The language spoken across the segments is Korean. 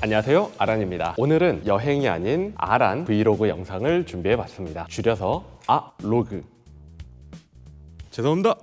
안녕하세요. 아란입니다. 오늘은 여행이 아닌 아란 브이로그 영상을 준비해 봤습니다. 줄여서 아로그. 죄송합니다.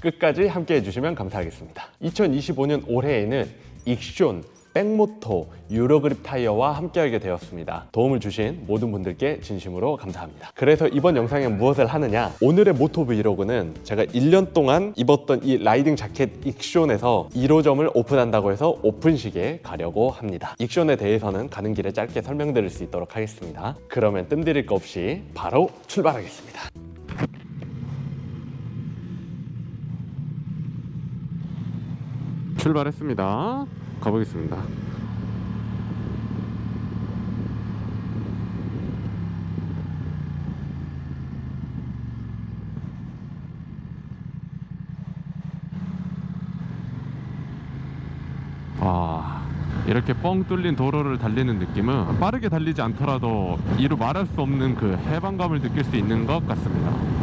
끝까지 함께 해주시면 감사하겠습니다. 2025년 올해에는 익션 백모토 유로그립 타이어와 함께하게 되었습니다. 도움을 주신 모든 분들께 진심으로 감사합니다. 그래서 이번 영상에 무엇을 하느냐? 오늘의 모토 브이로그는 제가 1년 동안 입었던 이 라이딩 자켓 익션에서 1호점을 오픈한다고 해서 오픈식에 가려고 합니다. 익션에 대해서는 가는 길에 짧게 설명드릴 수 있도록 하겠습니다. 그러면 뜸들일 거 없이 바로 출발하겠습니다. 출발했습니다. 가보겠습니다. 아 이렇게 뻥 뚫린 도로를 달리는 느낌은 빠르게 달리지 않더라도 이루 말할 수 없는 그 해방감을 느낄 수 있는 것 같습니다.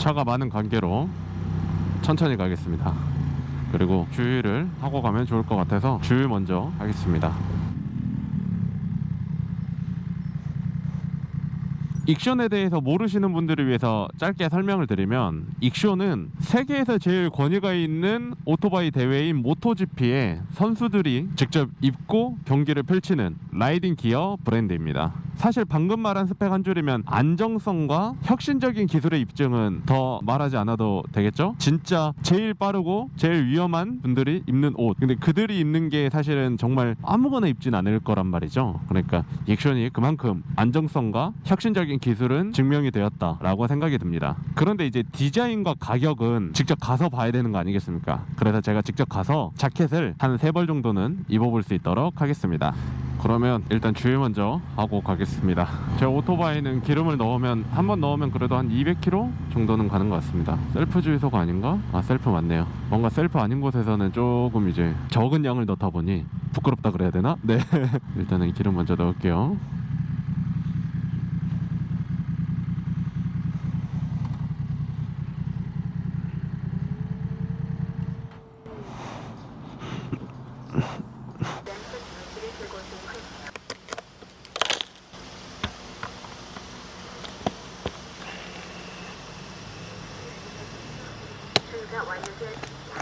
차가 많은 관계로 천천히 가겠습니다. 그리고 주유를 하고 가면 좋을 것 같아서 주유 먼저 하겠습니다. 익션에 대해서 모르시는 분들을 위해서 짧게 설명을 드리면 익션은 세계에서 제일 권위가 있는 오토바이 대회인 모토GP에 선수들이 직접 입고 경기를 펼치는 라이딩 기어 브랜드입니다. 사실 방금 말한 스펙 한 줄이면 안정성과 혁신적인 기술의 입증은 더 말하지 않아도 되겠죠? 진짜 제일 빠르고 제일 위험한 분들이 입는 옷. 근데 그들이 입는 게 사실은 정말 아무거나 입진 않을 거란 말이죠. 그러니까 익션이 그만큼 안정성과 혁신적인 기술은 증명이 되었다라고 생각이 듭니다. 그런데 이제 디자인과 가격은 직접 가서 봐야 되는 거 아니겠습니까? 그래서 제가 직접 가서 자켓을 한 세 벌 정도는 입어볼 수 있도록 하겠습니다. 그러면 일단 주유 먼저 하고 가겠습니다. 제 오토바이는 기름을 넣으면 한 번 넣으면 그래도 한 200km 정도는 가는 것 같습니다. 셀프 주유소가 아닌가? 아 셀프 맞네요. 뭔가 셀프 아닌 곳에서는 조금 이제 적은 양을 넣다 보니 부끄럽다 그래야 되나? 네. 일단은 기름 먼저 넣을게요. 완료되었습니다.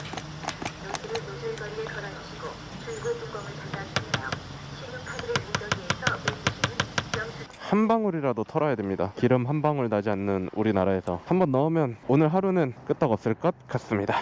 노즐을 노즐 거리에 걸어주시고 출구 뚜껑을 닫아주세요. 신용카드를 운전기에서 빼주시면 영수 한 방울이라도 털어야 됩니다. 기름 한 방울 나지 않는 우리나라에서 한번 넣으면 오늘 하루는 끄떡 없을 것 같습니다.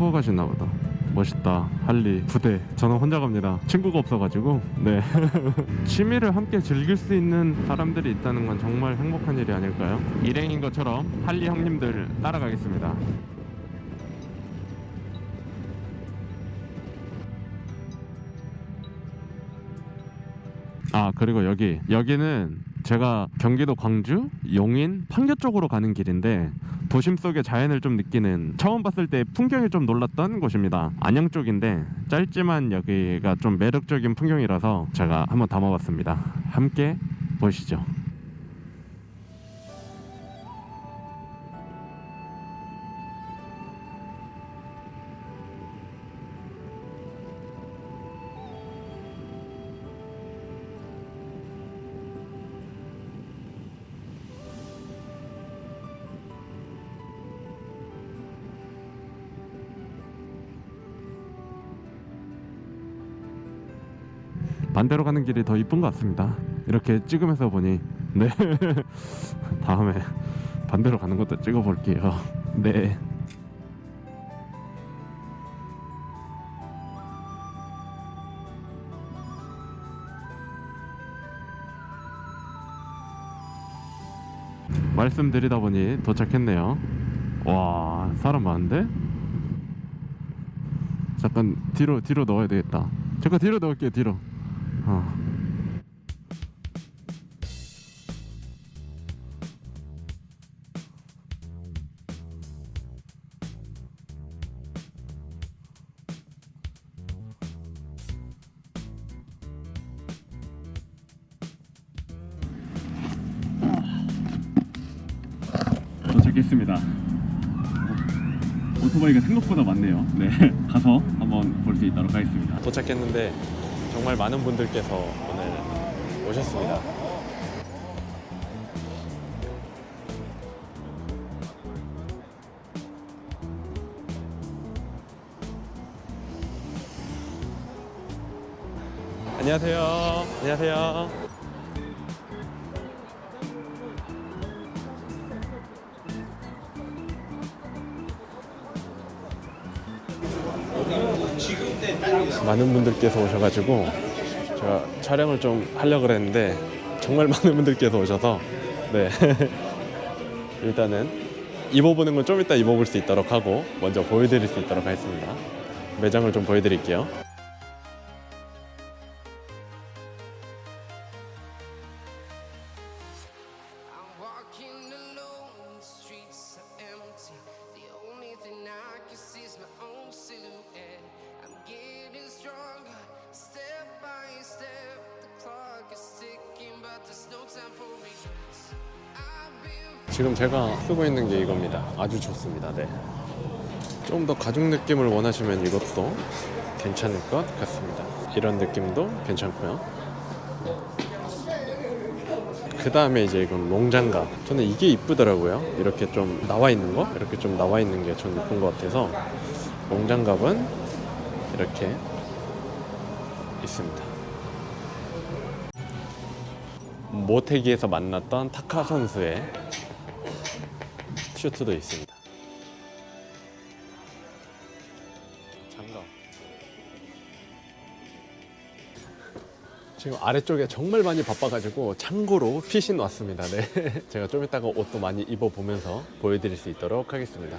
투어 가시나 보다. 멋있다. 할리 부대. 저는 혼자 갑니다. 친구가 없어가지고. 네. 취미를 함께 즐길 수 있는 사람들이 있다는 건 정말 행복한 일이 아닐까요? 일행인 것처럼 할리 형님들 따라가겠습니다. 아 그리고 여기 여기는 제가 경기도 광주, 용인, 판교 쪽으로 가는 길인데 도심 속의 자연을 좀 느끼는 처음 봤을 때 풍경이 좀 놀랐던 곳입니다. 안양 쪽인데 짧지만 여기가 좀 매력적인 풍경이라서 제가 한번 담아봤습니다. 함께 보시죠. 반대로 가는 길이 더 이쁜 것 같습니다. 이렇게 찍으면서 보니 네 다음에 반대로 가는 것도 찍어볼게요. 네. 말씀드리다 보니 도착했네요. 와 사람 많은데? 잠깐 뒤로 뒤로 넣어야 되겠다. 잠깐 뒤로 넣을게요 뒤로. 어. 도착했습니다. 오토바이가 생각보다 많네요. 네, 가서 한번 볼 수 있도록 하겠습니다. 도착했는데 정말 많은 분들께서 오늘 오셨습니다. 안녕하세요. 안녕하세요. 많은 분들께서 오셔가지고 제가 촬영을 좀 하려고 그랬는데 정말 많은 분들께서 오셔서 네. 일단은 입어보는 건 좀 이따 입어볼 수 있도록 하고 먼저 보여드릴 수 있도록 하겠습니다. 매장을 좀 보여드릴게요 지금 제가 쓰고 있는 게 이겁니다. 아주 좋습니다. 네. 좀 더 가죽 느낌을 원하시면 이것도 괜찮을 것 같습니다. 이런 느낌도 괜찮고요. 그 다음에 이제 이건 롱장갑. 저는 이게 이쁘더라고요. 이렇게 좀 나와 있는 거? 이렇게 좀 나와 있는 게 전 이쁜 것 같아서 롱장갑은 이렇게 있습니다. 모태기에서 만났던 타카 선수의 슈트도 있습니다 장갑 지금 아래쪽에 정말 많이 바빠가지고 창고로 핏이 왔습니다. 네. 제가 좀 이따가 옷도 많이 입어보면서 보여드릴 수 있도록 하겠습니다.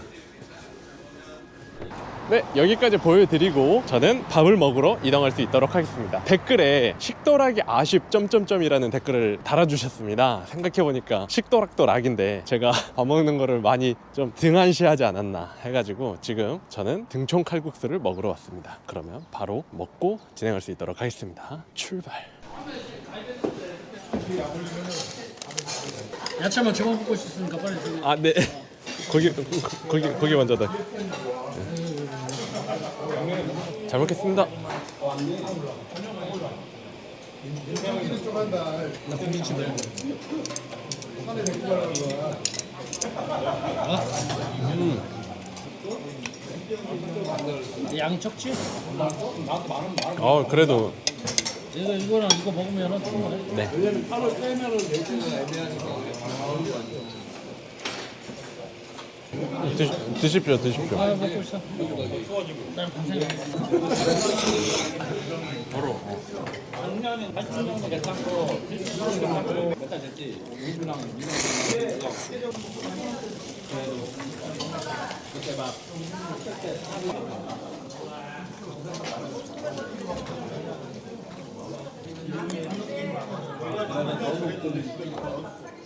네, 여기까지 보여드리고 저는 밥을 먹으러 이동할 수 있도록 하겠습니다. 댓글에 식도락이 아쉽 점점점이라는 댓글을 달아주셨습니다. 생각해보니까 식도락도 락인데 제가 밥 먹는 거를 많이 좀 등한시하지 않았나 해가지고 지금 저는 등촌 칼국수를 먹으러 왔습니다. 그러면 바로 먹고 진행할 수 있도록 하겠습니다. 출발. 야채만 저만 먹고 싶으니까 빨리 좀 아, 네. 거기 거기 거기 먼저 다. 잘 먹겠습니다. 나 고깃집에 양 적지? 어, 그래도 이거 이거랑 이거 먹으면은 충분해. 네. 드시, 드십시오, 드십시오. 아 먹고 있어. 난 고생.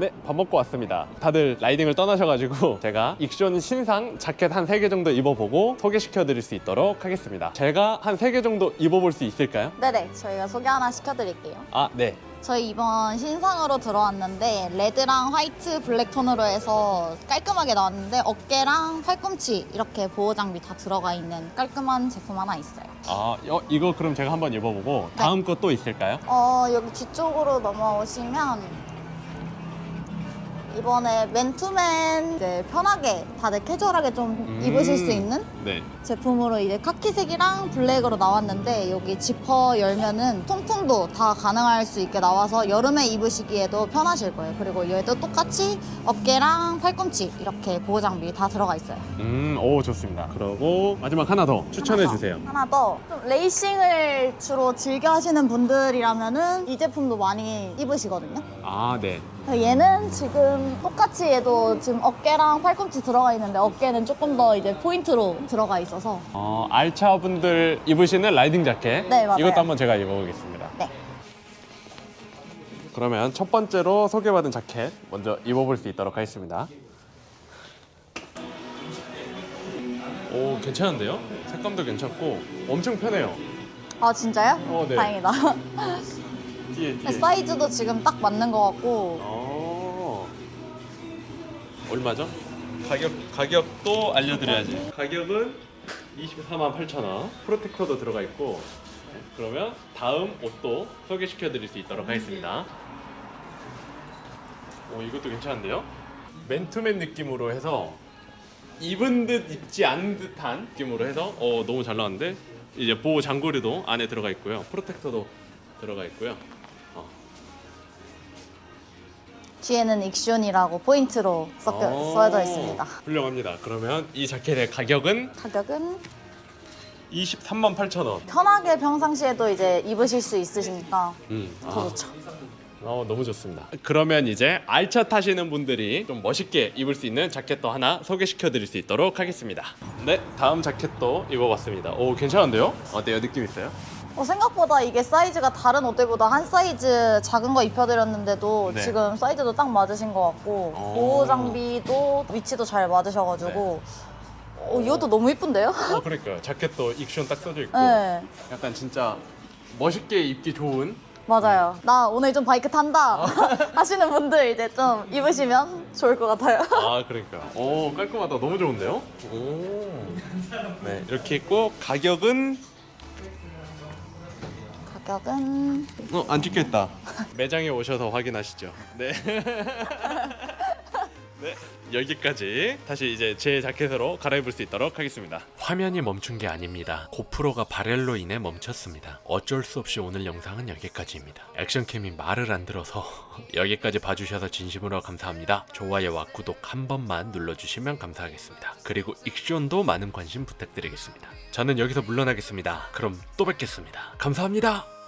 네, 밥 먹고 왔습니다. 다들 라이딩을 떠나셔가지고 제가 익션 신상 자켓 한세개 정도 입어보고 소개시켜 드릴 수 있도록 하겠습니다. 제가 한세개 정도 입어볼 수 있을까요? 네네, 저희가 소개 하나 시켜드릴게요. 아, 네. 저희 이번 신상으로 들어왔는데 레드랑 화이트, 블랙 톤으로 해서 깔끔하게 나왔는데 어깨랑 팔꿈치 이렇게 보호 장비 다 들어가 있는 깔끔한 제품 하나 있어요. 아, 어, 이거 그럼 제가 한번 입어보고 다음 거또 있을까요? 어 여기 뒤쪽으로 넘어오시면 이번에 맨투맨 이제 편하게 다들 캐주얼하게 좀 음. 입으실 수 있는 네. 제품으로 이제 카키색이랑 블랙으로 나왔는데 여기 지퍼 열면은 통풍도 다 가능할 수 있게 나와서 여름에 입으시기에도 편하실 거예요. 그리고 얘도 똑같이 어깨랑 팔꿈치 이렇게 보호 장비 다 들어가 있어요. 음, 오, 좋습니다. 그러고 마지막 하나 더 추천해 하나 더, 주세요. 하나 더. 좀 레이싱을 주로 즐겨 하시는 분들이라면은 이 제품도 많이 입으시거든요. 아, 네. 얘는 지금 똑같이 얘도 지금 어깨랑 팔꿈치 들어가 있는데 어깨는 조금 더 이제 포인트로 들어가 있어 서 어, 알차 분들 입으시는 라이딩 자켓. 네, 맞아요. 이것도 한번 제가 입어보겠습니다. 네. 그러면 첫 번째로 소개받은 자켓 먼저 입어볼 수 있도록 하겠습니다. 오, 괜찮은데요? 색감도 괜찮고 엄청 편해요. 아 진짜요? 어, 네. 다행이다. 뒤에 뒤에. 사이즈도 지금 딱 맞는 것 같고 어. 얼마죠? 가격 가격도 알려드려야지. 가격은 24만 8천 원. 프로텍터도 들어가 있고. 네, 그러면 다음 옷도 소개시켜 드릴 수 있도록 하겠습니다. 오 이것도 괜찮은데요? 맨투맨 느낌으로 해서 입은 듯 입지 않은 듯한 느낌으로 해서 어 너무 잘 나왔는데 이제 보호 장구리도 안에 들어가 있고요. 프로텍터도 들어가 있고요. 어, 뒤에는 익션이라고 포인트로 섞여, 오, 써져 있습니다. 훌륭합니다. 그러면 이 자켓의 가격은 가격은 23만 8천 원. 편하게 평상시에도 이제 입으실 수 있으시니까 음, 더 좋죠. 어, 너무 좋습니다. 그러면 이제 알차 타시는 분들이 좀 멋있게 입을 수 있는 자켓도 하나 소개시켜 드릴 수 있도록 하겠습니다. 네, 다음 자켓도 입어봤습니다. 오, 괜찮은데요? 어때요? 느낌 있어요? 어, 생각보다 이게 사이즈가 다른 옷들보다 한 사이즈 작은 거 입혀드렸는데도 네. 지금 사이즈도 딱 맞으신 것 같고 어. 보호 장비도 위치도 잘 맞으셔가지고 어, 이것도 너무 이쁜데요? 어, 그러니까요. 자켓도 익션 딱 써져 있고 네. 약간 진짜 멋있게 입기 좋은 맞아요. 나 오늘 좀 바이크 탄다 아. 하시는 분들 이제 좀 입으시면 좋을 것 같아요. 아 그러니까요. 오 깔끔하다. 너무 좋은데요? 오. 네 이렇게 있고 가격은 가격은 어, 안 찍혔다. 매장에 오셔서 확인하시죠. 네. 네. 여기까지 다시 이제 제 자켓으로 갈아입을 수 있도록 하겠습니다. 화면이 멈춘 게 아닙니다. 고프로가 발열로 인해 멈췄습니다. 어쩔 수 없이 오늘 영상은 여기까지입니다. 액션캠이 말을 안 들어서 여기까지 봐주셔서 진심으로 감사합니다. 좋아요와 구독 한 번만 눌러주시면 감사하겠습니다. 그리고 익션도 많은 관심 부탁드리겠습니다. 저는 여기서 물러나겠습니다. 그럼 또 뵙겠습니다. 감사합니다.